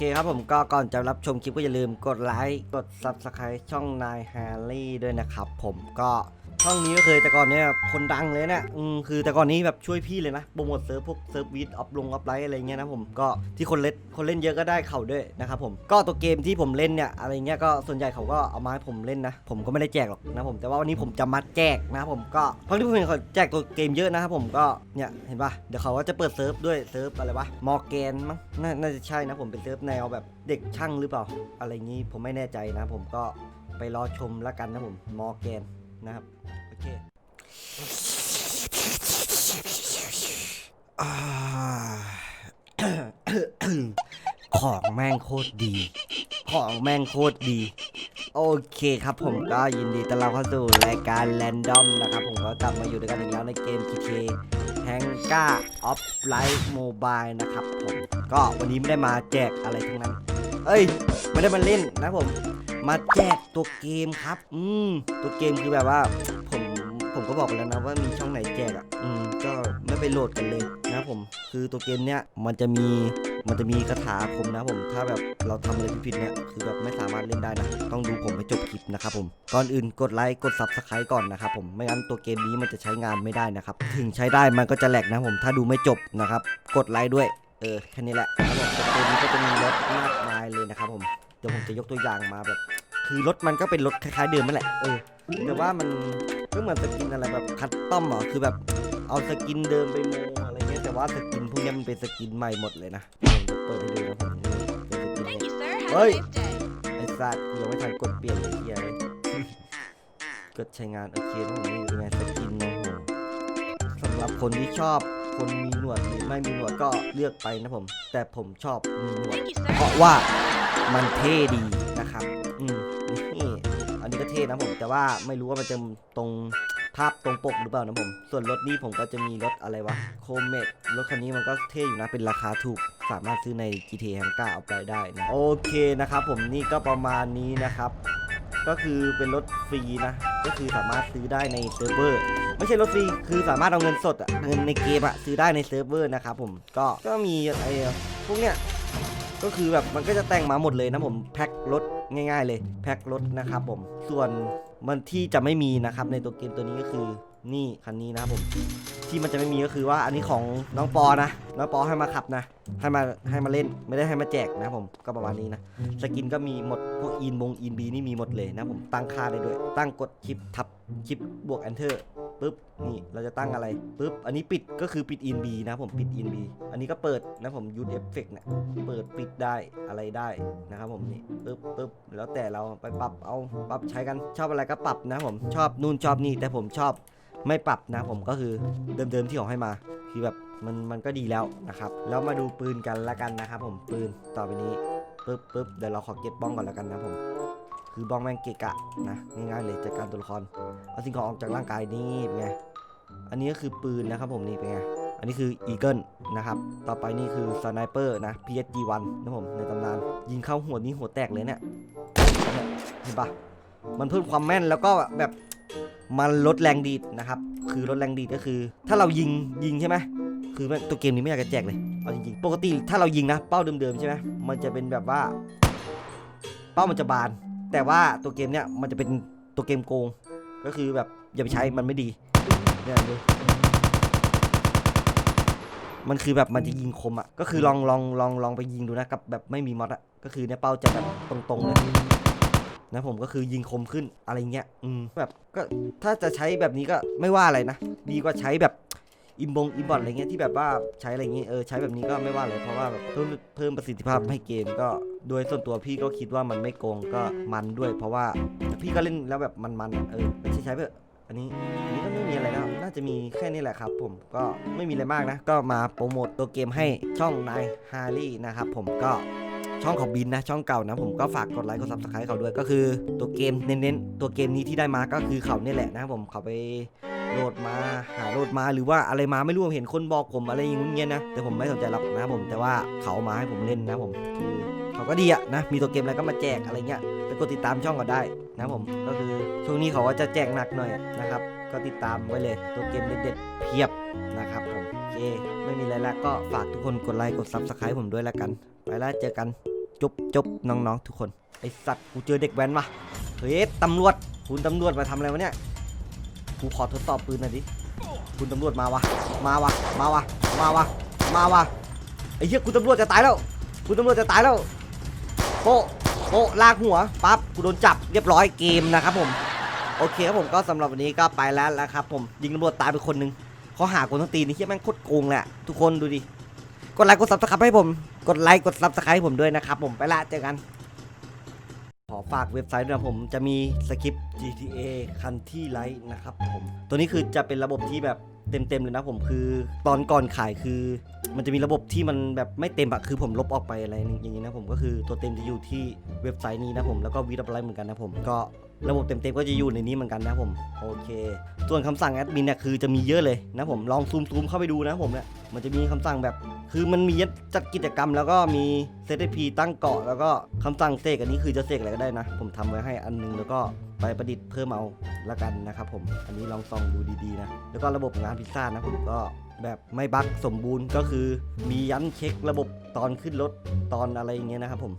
เคครับผมก็ก่อนจะรับชมคลิปก็อย่าลืมกดไลค์ กด Subscribe ช่องนายแฮร์รี่ด้วยนะครับ ผมก็ ช่องนี้ก็เคยแต่ก่อนเนี่ยคนดังเลยเนี่ยอืมคือแต่ก่อนนี้แบบช่วยพี่เลยนะโปรโมทเซิร์ฟพวกเซิร์ฟวีดออฟลงออฟไลท์อะไรเงี้ยนะผมก็ที่คนเล่นคนเล่นเยอะก็ได้เข่าด้วยนะครับผมก็ตัวเกมที่ผมเล่นเนี่ยอะไรเงี้ยก็ส่วนใหญ่เขาก็เอามาให้ผมเล่นนะ ผมก็ไม่ได้แจกหรอกนะผมแต่ว่าวันนี้ผมจะมาแจกนะครับผมก็เพราะที่ผมเห็นเขาแจกตัวเกมเยอะนะครับผมก็เนี่ยเห็นปะเดี๋ยวเขาก็จะเปิดเซิร์ฟด้วยเซิร์ฟอะไรวะมอร์แกนมั้งน,น่าจะใช่นะผมเป็นเซิร์ฟแนวแบบเด็กช่างหรือเปล่า อะไรงี้ผมไม่แน่ใจนะผมก็ไปรอชมแล้วกันนะผมมอร์แกนนะครับ เคของแม่งโคตรดี ของแม่งโคตรดี โอเคครับผมก็ยินดีต้อนรับเข้าสู่รายการ Random นะครับ ผมก็กลับมาอยู่ด้วยกันอีกแล้วในเกม TK h a n g a of Light Mobile นะครับผมก็วันนี้ไม่ได้มาแจกอะไรทั้งนั้น เอ้ย ไม่ได้มาเล่นนะผม มาแจกตัวเกมครับ อืม ตัวเกมคือแบบว่า บอกไปแล้วนะว่ามีช่องไหนแจกอะอืมก็ไม่ไปโหลดกันเลยนะผม คือตัวเกมเนี้ยมันจะมีมันจะมีคาถาคมนะผม ถ้าแบบเราทำอะไรผิดๆเนี่ยคือแบบไม่สามารถเล่นได้นะ ต้องดูผมไปจบคลิปนะครับผม ก่อนอื่นกดไลค์กด subscribe ก่อนนะครับผม ไม่งั้นตัวเกมนี้มันจะใช้งานไม่ได้นะครับ ถึงใช้ได้มันก็จะแหลกนะผม ถ้าดูไม่จบนะครับ กดไลค์ด้วย เออแค่นี้แหละครับผมตัวเกมนี้ก็จะมีรถมากมายเลยนะครับผม เดี๋ยวผมจะยกตัวอย่างมาแบบ คือรถมันก็เป็นรถคล้ายๆเดิมนั่นแหละ เออ แต่ว่ามัน ก็เหมือนสกินอะไรแบบคัสตอมเหรอคือแบบเอาสกินเดิมไปโมอะไรเงี้ยแต่ว่าสกินพวกเนี้ยมันเป็นสกินใหม่หมดเลยนะผมจะเปิดให้ดูนะผมนี่เป็นสกิน Thank you, sir. Have Oi. a nice day. ไอ้สัตว์ยังไม่ทันกดเปลี่ยนเลยเฮียเลยกดใช้งานโอเคนะผมนี่เป็นไงสกินโอ้โหสำหรับคนที่ชอบคนมีหนวดหรือไม่มีหนวดก็เลือกไปนะผม แต่ผมชอบมีหนวด Thank you, เพ sir. ราะว่ามันเท่ดีนะครับ อืมนี่ อันนี้ก็เท่นะผม แต่ว่าไม่รู้ว่ามันจะตรงภาพตรงปกหรือเปล่านะผม ส่วนรถนี้ผมก็จะมีรถอะไรวะโคเมดรถคันนี้มันก็เท่อยู่นะเป็นราคาถูกสามารถซื้อใน GTA h a n g a เอาไปได้นะโอเคนะครับผมนี่ก็ประมาณนี้นะครับ ก็คือเป็นรถฟรีนะ ก็คือสามารถซื้อได้ในเซิร์ฟเวอร์ไม่ใช่รถฟรีคือสามารถเอาเงินสดเงินในเกมอะซื้อได้ในเซิร์ฟเวอร์นะครับผมก็ก็มีไอ้พวกเนี้ย ก็คือแบบมันก็จะแต่งมาหมดเลยนะผมแพ็ครถง่าย ๆ เลยแพ็ครถนะครับผมส่วนมันที่จะไม่มีนะครับในตัวเกมตัวนี้ก็คือนี่คันนี้นะครับผมที่มันจะไม่มีก็คือว่าอันนี้ของน้องปอนะน้องปอให้มาขับนะ ให้มาให้มาเล่นไม่ได้ให้มาแจกนะผมก็ประมาณนี้นะสกินก็มีหมดพวกอินบงอินบีนี่มีหมดเลยนะผมตั้งค่าได้ด้วย ตั้งกดชิปทับชิปบวก enter ปุ๊บนี่เราจะตั้งอะไรปุ๊บอันนี้ปิดก็คือปิดอินบีนะผมปิดอินบีอันนี้ก็เปิดนะผมยูดเอฟเฟกเนี่ยเปิดปิดได้อะไรได้นะครับผมนี่ปึ๊บปึ๊บแล้วแต่เราไปปรับเอาปรับใช้กันชอบอะไรก็ปรับนะผมชอบนู่นชอบนี่แต่ผมชอบไม่ปรับนะผมก็คือเดิมๆที่เขาให้มาคือแบบมันมันก็ดีแล้วนะครับแล้วมาดูปืนกันละกันนะครับผมปืนต่อไปนี้ปึ๊บปึ๊บเดี๋ยวเราขอเก็บบ้องก่อนละกันนะผม คือบ้องแม่งเกะกะนะง่ายๆเลยจัดการตัวละครเอาสิ่งของออกจากร่างกายนี่เป็นไงอันนี้ก็คือปืนนะครับผมนี่เป็นไงอันนี้คืออีเกิลนะครับต่อไปนี่คือสไนเปอร์นะ PSG1 นะผมในตำนาน ยิงเข้าหัวนี้หัวแตกเลยเนี่ยเนี่ยเห็นปะมันเพิ่มความแม่นแล้วก็แบบมันลดแรงดีดนะครับคือลดแรงดีดก็คือ ถ้าเรายิงยิงใช่ไหมคือตัวเกมนี้ไม่อยากจะแจกเลยเอาจริงๆปกติถ้าเรายิงนะเป้าเดิมๆใช่ไหมมันจะเป็นแบบว่า เป้ามันจะบาน แต่ว่าตัวเกมเนี้ยมันจะเป็นตัวเกมโกง ก็คือแบบอย่าไปใช้มันไม่ดีเนี่ยดูมันคือแบบมันจะยิงคมอะ ก็คือลองลองลองลองไปยิงดูนะกับแบบไม่มีมอดอะ ก็คือเนี่ยเป้าจะแบบตรงๆเลยนะผมก็คือยิงคมขึ้นอะไรเงี้ย อืมแบบก็ถ้าจะใช้แบบนี้ก็ไม่ว่าอะไรนะ ดีกว่าใช้แบบ อิมบงอิมบอทอะไรเงี้ยที่แบบว่าใช้อะไรเงี้ยเออใช้แบบนี้ก็ไม่ว่าเลยเพราะว่าเพิ่มเพิ่มประสิทธิภาพให้เกมก็โดยส่วนตัวพี่ก็คิดว่ามันไม่โกงก็มันด้วย เพราะว่าพี่ก็เล่นแล้วแบบมันๆอะเออไม่ใช่ใช้เพื่ออันนี้อันนี้ก็ไม่มีอะไรนะน่าจะมีแค่นี้แหละครับ ผมก็ไม่มีอะไรมากนะ ก็มาโปรโมตตัวเกมให้ช่องนายฮาร์รี่นะครับผมก็ช่องของบินนะช่องเก่านะผมก็ฝากกดไลค์กดซับสไครต์เขาด้วยก็คือตัวเกมเน้นๆตัวเกมนี้ที่ได้มาก็คือเขาเนี่ยแหละนะครับผมเขาไป โหลดมาหาโหลดมาหรือว่าอะไรมาไม่รู้ผมเห็นคนบอกผมอะไรอย่างเงี้ยนะแต่ผมไม่สนใจหรอกนะครับผมแต่ว่าเขาเอามาให้ผมเล่นนะผมคือเขาก็ดีอะนะมีตัวเกมอะไรก็มาแจกอะไรเงี้ยไปกดติดตามช่องก็ได้นะครับผมก็คือช่วงนี้เขาก็จะแจกหนักหน่อยนะครับก็ติดตามไว้เลยตัวเกมเด็ดๆเพียบนะครับผมโอเคไม่มีอะไรแล้วก็ฝากทุกคนกดไลค์กด Subscribe ผมด้วยแล้วกัน ไปแล้วเจอกันจุบจุบน้องๆ ทุกคนไอสัตว์กูเจอเด็กแว้นว่ะเฮ้ยตำรวจคุณตำรวจมาทำอะไรวะเนี่ย กูขอทดสอบปืนหน่อยดิ คุณตำรวจมาวะ มาวะ มาวะ มาวะ มาวะ ไอ้เหี้ยคุณตำรวจจะตายแล้ว คุณตำรวจจะตายแล้ว โปะโปะลากหัว ปั๊บ กูโดนจับเรียบร้อยเกมนะครับผม โอเคครับผมก็สำหรับวันนี้ก็ไปแล้วนะครับผม ยิงตำรวจตายไปคนนึงเขาหาคนทั้งตีนี่เฮียแม่งโคตรโกงเละทุกคนดูดิ กดไลค์กดซับสไครต์ให้ผม กดไลค์กดซับสไครต์ให้ผมด้วยนะครับผม ไปละเจอกัน ฝากเว็บไซต์ด้วยนะผมจะมีสคริปต์ GTA คันที่ไลท์นะครับผมตัวนี้คือจะเป็นระบบที่แบบเต็มๆเลยนะผมคือตอนก่อนขายคือ มันจะมีระบบที่มันแบบไม่เต็มอะคือผมลบออกไปอะไรอย่างนี้นะผมก็คือตัวเต็มจะอยู่ที่เว็บไซต์นี้นะผมแล้วก็วีดับไลท์เหมือนกันนะผมก็ระบบเต็มๆก็จะอยู่ในนี้เหมือนกันนะผมโอเค ส่วนคำสั่งแอดมินเนี่ยคือจะมีเยอะเลยนะผมลองซูมซูมเข้าไปดูนะผมเนี่ย มันจะมีคำสั่งแบบ คือมันมีจัดกิจกรรม แล้วก็มีเซตพีตั้งเกาะแล้วก็คำสั่งเสกอันนี้คือจะเสกอะไรก็ได้นะ ผมทำไว้ให้อันนึงแล้วก็ไปประดิษฐ์เพิ่มเอาละกันนะครับผม อันนี้ลองส่องดูดีๆนะ แล้วก็ระบบงานพิซซ่านะผมก็แบบไม่บั๊กสมบูรณ์ก็คือมียันเช็คระบบตอนขึ้นรถตอนอะไรอย่างเงี้ยนะครับผม